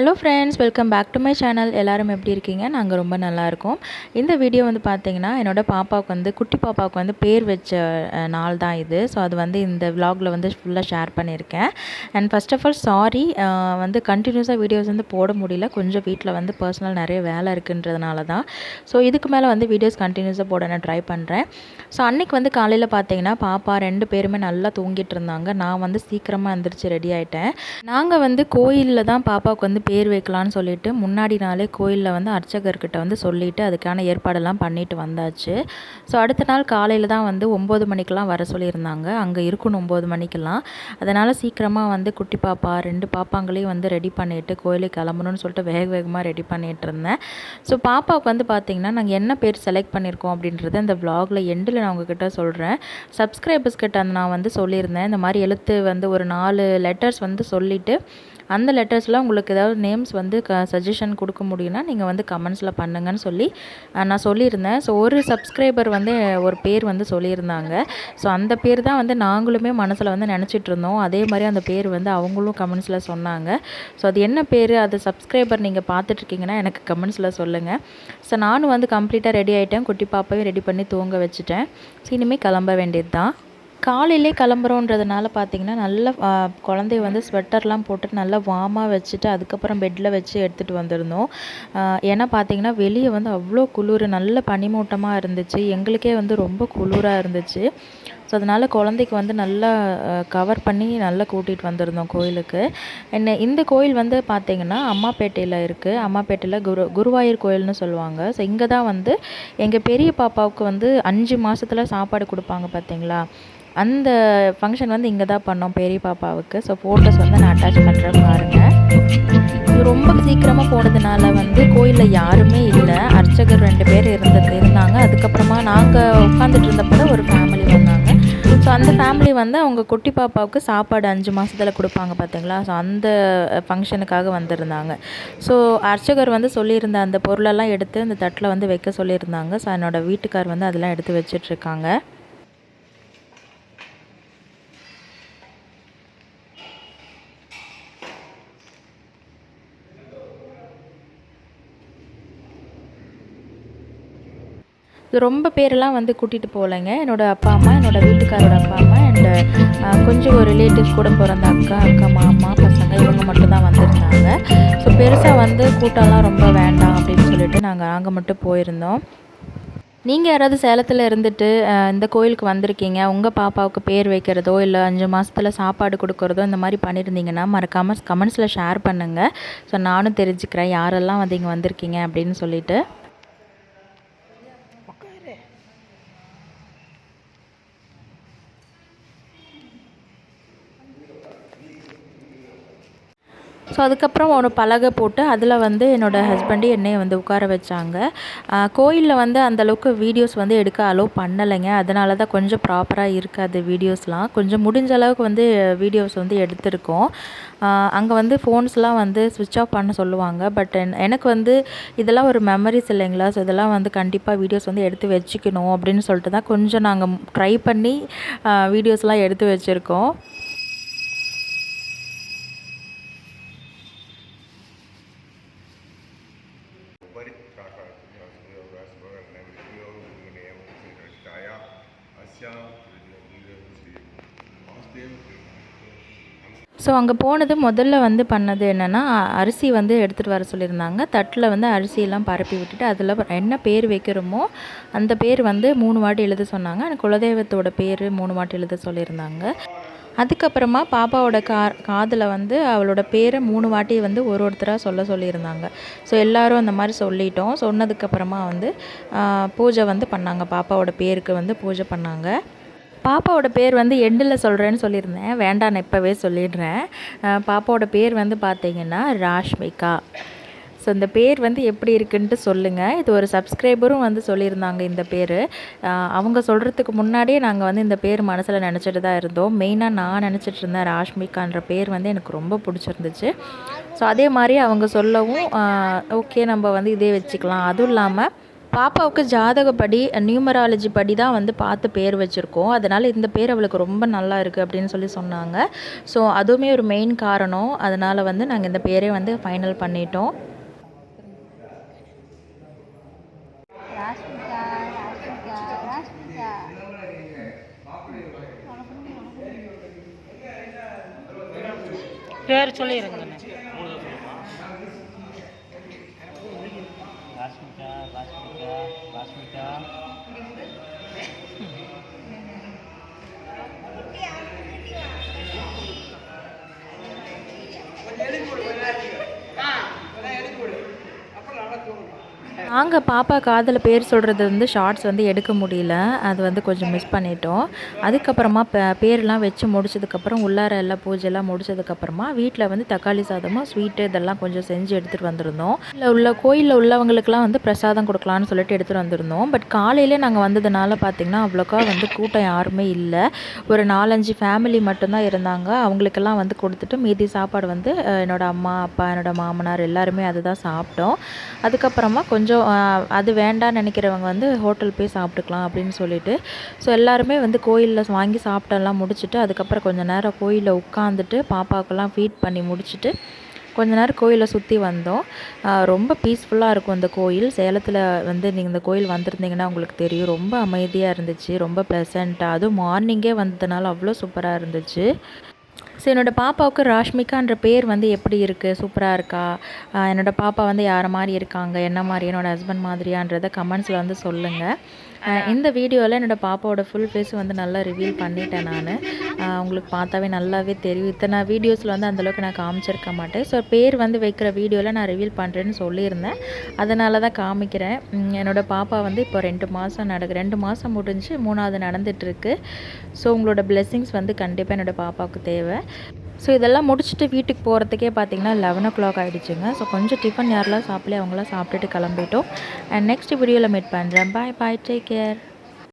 Hello friends welcome back to my channel எல்லாரும் எப்படி இருக்கீங்க? நாங்கள் ரொம்ப நல்லாயிருக்கோம் இந்த வீடியோ வந்து பார்த்தீங்கன்னா என்னோட பாப்பாவுக்கு வந்து குட்டி பாப்பாவுக்கு வந்து பேர் வச்ச நாள் தான் இது. ஸோ அது வந்து இந்த விலாகில் வந்து ஃபுல்லாக ஷேர் பண்ணியிருக்கேன். And first of all sorry வந்து கண்டினியூஸாக வீடியோஸ் வந்து போட முடியல. கொஞ்சம் வீட்டில் வந்து பர்சனல் நிறைய வேலை இருக்குன்றதுனால தான். ஸோ இதுக்கு மேலே வந்து வீடியோஸ் கண்டினியூஸாக போட நான் ட்ரை பண்ணுறேன் ஸோ அன்னைக்கு வந்து காலையில் பார்த்தீங்கன்னா பாப்பா ரெண்டு பேருமே நல்லா தூங்கிட்டு இருந்தாங்க. நான் வந்து சீக்கிரமாக எந்திரிச்சு ரெடி ஆகிட்டேன் நாங்கள் வந்து கோயிலில் தான் பாப்பாவுக்கு வந்து பேர் வைக்கலான்னு சொல்லிட்டு முன்னாடி நாளே கோயிலில் வந்து அர்ச்சகர்கிட்ட வந்து சொல்லிவிட்டு அதுக்கான ஏற்பாடெல்லாம் பண்ணிட்டு வந்தாச்சு. ஸோ அடுத்த நாள் காலையில் தான் வந்து ஒம்பது மணிக்கெலாம் வர சொல்லியிருந்தாங்க. அங்கே இருக்கணும் ஒம்பது மணிக்கெலாம் அதனால் சீக்கிரமாக வந்து குட்டி பாப்பா ரெண்டு பாப்பாங்களையும் வந்து ரெடி பண்ணிவிட்டு கோயிலுக்கு கிளம்பணும்னு சொல்லிட்டு வேக வேகமாக ரெடி பண்ணிகிட்டு இருந்தேன். ஸோ பாப்பாவுக்கு வந்து பார்த்திங்கன்னா நாங்கள் என்ன பேர் செலக்ட் பண்ணியிருக்கோம் அப்படின்றது அந்த vlogல எண்டில் நான் உங்ககிட்ட சொல்கிறேன் சப்ஸ்கிரைபர்ஸ் கிட்ட அந்த நான் வந்து சொல்லியிருந்தேன். இந்த மாதிரி எழுத்து வந்து ஒரு நாலு லெட்டர்ஸ் வந்து சொல்லிவிட்டு அந்த லெட்டர்ஸில் உங்களுக்கு ஏதாவது நேம்ஸ் வந்து க சஜஷன் கொடுக்க முடியும்னா நீங்கள் வந்து கமெண்ட்ஸில் பண்ணுங்கன்னு சொல்லி நான் சொல்லியிருந்தேன். ஸோ ஒரு சப்ஸ்கிரைபர் வந்து ஒரு பேர் வந்து சொல்லியிருந்தாங்க. ஸோ அந்த பேர் தான் வந்து நாங்களுமே மனசில் வந்து நினச்சிட்டு இருந்தோம். அதே மாதிரி அந்த பேர் வந்து அவங்களும் கமெண்ட்ஸில் சொன்னாங்க. ஸோ அது என்ன பேர்? அது சப்ஸ்கிரைபர் நீங்கள் பார்த்துட்ருக்கீங்கன்னா எனக்கு கமெண்ட்ஸில் சொல்லுங்கள் ஸோ நானும் வந்து கம்ப்ளீட்டாக ரெடி ஆகிட்டேன் குட்டி பாப்பாவையும் ரெடி பண்ணி தூங்க வச்சுட்டேன். ஸோ இனிமேல் கிளம்ப வேண்டியது தான் காலையிலே கிளம்புறோன்றதுனால பார்த்தீங்கன்னா நல்ல குழந்தைய வந்து ஸ்வெட்டர்லாம் போட்டு நல்லா வார்மாக வச்சுட்டு அதுக்கப்புறம் பெட்டில் வச்சு எடுத்துகிட்டு வந்திருந்தோம். ஏன்னா பார்த்தீங்கன்னா வெளியே வந்து அவ்வளோ குளிர் நல்ல பனிமூட்டமாக இருந்துச்சு. எங்களுக்கே வந்து ரொம்ப குளிராக இருந்துச்சு. ஸோ அதனால் குழந்தைக்கு வந்து நல்லா கவர் பண்ணி நல்லா கூட்டிகிட்டு வந்திருந்தோம் கோயிலுக்கு. என்ன இந்த கோயில் வந்து பார்த்தீங்கன்னா அம்மாப்பேட்டையில் இருக்குது அம்மாப்பேட்டையில் குரு குருவாயூர் கோயில்னு சொல்லுவாங்க. ஸோ இங்கே தான் வந்து எங்கள் பெரிய பாப்பாவுக்கு வந்து அஞ்சு மாதத்தில் சாப்பாடு கொடுப்பாங்க பார்த்தீங்களா? அந்த ஃபங்க்ஷன் வந்து இங்கே தான் பண்ணோம் பெரிய பாப்பாவுக்கு. ஸோ ஃபோட்டோஸ் வந்து நான் அட்டாச் பண்ணுறேன் பாருங்கள் ரொம்ப சீக்கிரமாக போனதுனால வந்து கோயிலில் யாருமே இல்லை. அர்ச்சகர் ரெண்டு பேர் இருந்தது இருந்தாங்க. அதுக்கப்புறமா நாங்கள் உட்காந்துட்டு இருந்தப்போ ஒரு ஃபேமிலி வந்தாங்க. ஸோ அந்த ஃபேமிலி வந்து அவங்க குட்டி பாப்பாவுக்கு சாப்பாடு அஞ்சு மாதத்தில் கொடுப்பாங்க பார்த்தீங்களா ஸோ அந்த ஃபங்க்ஷனுக்காக வந்திருந்தாங்க. ஸோ அர்ச்சகர் வந்து சொல்லியிருந்த அந்த பொருளெல்லாம் எடுத்து அந்த தட்டில் வந்து வைக்க சொல்லியிருந்தாங்க. ஸோ என்னோட வீட்டுக்கார் வந்து அதெல்லாம் எடுத்து வச்சிட்ருக்காங்க ரொம்ப பேரெல்லாம் வந்து கூட்டிகிட்டு போகலைங்க. என்னோடய அப்பா அம்மா என்னோட வீட்டுக்காரோட அப்பா அம்மா அண்டு கொஞ்சம் ஒரு ரிலேட்டிவ்ஸ் கூட பிறந்த அக்கா அக்கா மாமா பசங்க இவங்க மட்டும்தான் வந்திருந்தாங்க. ஸோ பெருசாக வந்து கூட்டம்லாம் ரொம்ப வேண்டாம் அப்படின்னு சொல்லிட்டு நாங்கள் அங்கே மட்டும் போயிருந்தோம். நீங்கள் யாராவது சேலத்தில் இருந்துட்டு இந்த கோயிலுக்கு வந்திருக்கீங்க. உங்கள் பாப்பாவுக்கு பேர் வைக்கிறதோ இல்லை அஞ்சு மாதத்தில் சாப்பாடு கொடுக்குறதோ இந்த மாதிரி பண்ணியிருந்தீங்கன்னா மறக்காமல் கமெண்ட்ஸில் ஷேர் பண்ணுங்கள் ஸோ நானும் தெரிஞ்சுக்கிறேன் யாரெல்லாம் வந்து இங்கே வந்திருக்கீங்க அப்படின்னு சொல்லிட்டு. ஸோ அதுக்கப்புறம் ஒரு பலகை போட்டு அதில் வந்து என்னோடய ஹஸ்பண்டு என்னையை வந்து உட்கார வச்சாங்க. கோயிலில் வந்து அந்தளவுக்கு வீடியோஸ் வந்து எடுக்க அலோவ் பண்ணலைங்க. அதனால தான் கொஞ்சம் ப்ராப்பராக இருக்காது வீடியோஸ்லாம் கொஞ்சம் முடிஞ்ச அளவுக்கு வந்து வீடியோஸ் வந்து எடுத்திருக்கோம். அங்கே வந்து ஃபோன்ஸ்லாம் வந்து சுவிட்ச் ஆஃப் பண்ண சொல்லுவாங்க. பட் எனக்கு வந்து இதெல்லாம் ஒரு மெமரிஸ் இல்லைங்களா? ஸோ இதெல்லாம் வந்து கண்டிப்பாக வீடியோஸ் வந்து எடுத்து வச்சுக்கணும் அப்படின்னு சொல்லிட்டு தான் கொஞ்சம் நாங்கள் ட்ரை பண்ணி வீடியோஸ்லாம் எடுத்து வச்சுருக்கோம். ஸோ அங்கே போனது முதல்ல வந்து பண்ணது என்னென்னா அரிசி வந்து எடுத்துகிட்டு வர சொல்லியிருந்தாங்க. தட்டில் வந்து அரிசியெல்லாம் பரப்பி விட்டுட்டு அதில் என்ன பேர் வைக்கிறோமோ அந்த பேர் வந்து மூணு வாட்டி எழுத சொன்னாங்க. எனக்கு குலதெய்வத்தோட பேர் மூணு வாட்டி எழுத சொல்லியிருந்தாங்க. அதுக்கப்புறமா பாப்பாவோட கா காதில் வந்து அவளோட பேரை மூணு வாட்டி வந்து ஒரு ஒருத்தராக சொல்ல சொல்லியிருந்தாங்க. ஸோ எல்லாரும் அந்த மாதிரி சொல்லிட்டோம். சொன்னதுக்கப்புறமா வந்து பூஜை வந்து பண்ணாங்க. பாப்பாவோட பேருக்கு வந்து பூஜை பண்ணாங்க. பாப்பாவோட பேர் வந்து எண்டில் சொல்கிறேன்னு சொல்லியிருந்தேன். வேண்டாம் நான் இப்போவே சொல்லிடுறேன். பாப்பாவோட பேர் வந்து பார்த்தீங்கன்னா ராஷ்மிகா. ஸோ இந்த பேர் வந்து எப்படி இருக்குன்ட்டு சொல்லுங்கள் இது ஒரு சப்ஸ்கிரைபரும் வந்து சொல்லியிருந்தாங்க இந்த பேர். அவங்க சொல்கிறதுக்கு முன்னாடியே நாங்கள் வந்து இந்த பேர் மனசில் நினச்சிட்டு தான் இருந்தோம். மெயினாக நான் நினச்சிட்டு இருந்தேன் ராஷ்மிகான்ற பேர் வந்து எனக்கு ரொம்ப பிடிச்சிருந்துச்சு. ஸோ அதே மாதிரி அவங்க சொல்லவும் ஓகே நம்ம வந்து இதே வச்சுக்கலாம். அதுவும் இல்லாமல் பாப்பாவுக்கு ஜாதகப்படி நியூமராலஜி படி தான் வந்து பார்த்து பேர் வச்சுருக்கோம். அதனால் இந்த பேர் அவளுக்கு ரொம்ப நல்லா இருக்குது அப்படின்னு சொல்லி சொன்னாங்க. ஸோ அதுவுமே ஒரு மெயின் காரணம். அதனால் வந்து நாங்கள் இந்த பேரே வந்து ஃபைனல் பண்ணிட்டோம். பேர் சொல்லிடுங்க ராஷ்மிகா ராஷ்மிகா ராஷ்மிகா நாங்கள் பாப்பா காதில் பேர் சொல்கிறது வந்து ஷார்ட்ஸ் வந்து எடுக்க முடியல. அது வந்து கொஞ்சம் மிஸ் பண்ணிட்டோம். அதுக்கப்புறமா பேர்லாம் வச்சு முடிச்சதுக்கப்புறம் உள்ளார எல்லாம் பூஜைலாம் முடிச்சதுக்கப்புறமா வீட்டில் வந்து தக்காளி சாதமும் ஸ்வீட்டு இதெல்லாம் கொஞ்சம் செஞ்சு எடுத்துகிட்டு வந்திருந்தோம். இல்லை உள்ள கோயிலில் உள்ளவங்களுக்குலாம் வந்து பிரசாதம் கொடுக்கலான்னு சொல்லிட்டு எடுத்துகிட்டு வந்திருந்தோம். பட் காலையிலே நாங்கள் வந்ததுனால பார்த்திங்கன்னா அவ்வளோக்கா வந்து கூட்டம் யாருமே இல்லை. ஒரு நாலஞ்சு ஃபேமிலி மட்டும்தான் இருந்தாங்க. அவங்களுக்கெல்லாம் வந்து கொடுத்துட்டு மீதி சாப்பாடு வந்து என்னோடய அம்மா அப்பா என்னோட மாமனார் எல்லாருமே அதுதான் சாப்பிட்டோம். அதுக்கப்புறமா கொஞ்சம் அது வேண்டாம் நினைக்கிறவங்க வந்து ஹோட்டல் போய் சாப்பிட்டுக்கலாம் அப்படின்னு சொல்லிட்டு. ஸோ எல்லாருமே வந்து கோயிலில் வாங்கி சாப்பிட்டெல்லாம் முடிச்சுட்டு அதுக்கப்புறம் கொஞ்சம் நேரம் கோயிலில் உட்காந்துட்டு பாப்பாவுக்கெல்லாம் ஃபீட் பண்ணி முடிச்சுட்டு கொஞ்ச நேரம் கோயிலை சுற்றி வந்தோம். ரொம்ப பீஸ்ஃபுல்லாக இருக்கும் இந்த கோயில். சேலத்தில் வந்து நீங்கள் இந்த கோயில் வந்திருந்தீங்கன்னா உங்களுக்கு தெரியும். ரொம்ப அமைதியாக இருந்துச்சு. ரொம்ப ப்ளசண்ட்டாக அதுவும் மார்னிங்கே வந்ததுனால அவ்வளோ சூப்பராக இருந்துச்சு. ஸோ என்னோடய பாப்பாவுக்கு ராஷ்மிகான்ற பேர் வந்து எப்படி இருக்குது சூப்பராக இருக்கா? என்னோடய என்னோட பாப்பா வந்து யாரை மாதிரி இருக்காங்க? என்ன மாதிரி என்னோடய ஹஸ்பண்ட் மாதிரியான்றதை கமெண்ட்ஸில் வந்து சொல்லுங்கள் இந்த வீடியோவில் என்னோடய பாப்பாவோட ஃபுல் ஃபேஸ் வந்து நல்லா ரிவீல் பண்ணிட்டேன் நான். உங்களுக்கு பார்த்தாவே நல்லாவே தெரியும். இத்தனை வீடியோஸில் வந்து அந்தளவுக்கு நான் காமிச்சிருக்க மாட்டேன். ஸோ பேர் வந்து வைக்கிற வீடியோவில் நான் ரிவீல் பண்ணுறேன்னு சொல்லியிருந்தேன். அதனால தான் காமிக்கிறேன். உம் என்னோட பாப்பா வந்து இப்போ ரெண்டு மாதம் நடக்கு ரெண்டு மாதம் முடிஞ்சு மூணாவது நடந்துகிட்ருக்கு ஸோ உங்களோட blessings வந்து கண்டிப்பாக என்னோட பாப்பாவுக்கு தேவை. ஸோ இதெல்லாம் முடிச்சுட்டு வீட்டுக்கு போகிறதுக்கே பார்த்தீங்கன்னா லெவன் ஓ கிளாக் ஆகிடுச்சுங்க ஸோ கொஞ்சம் டிஃபன் யாரெல்லாம் சாப்பிடல அவங்களாம் சாப்பிட்டுட்டு கிளம்பிட்டோம். அண்ட் நெக்ஸ்ட் வீடியோவில் மீட் பண்ணுறேன் பாய் பாய் டேக் கேர்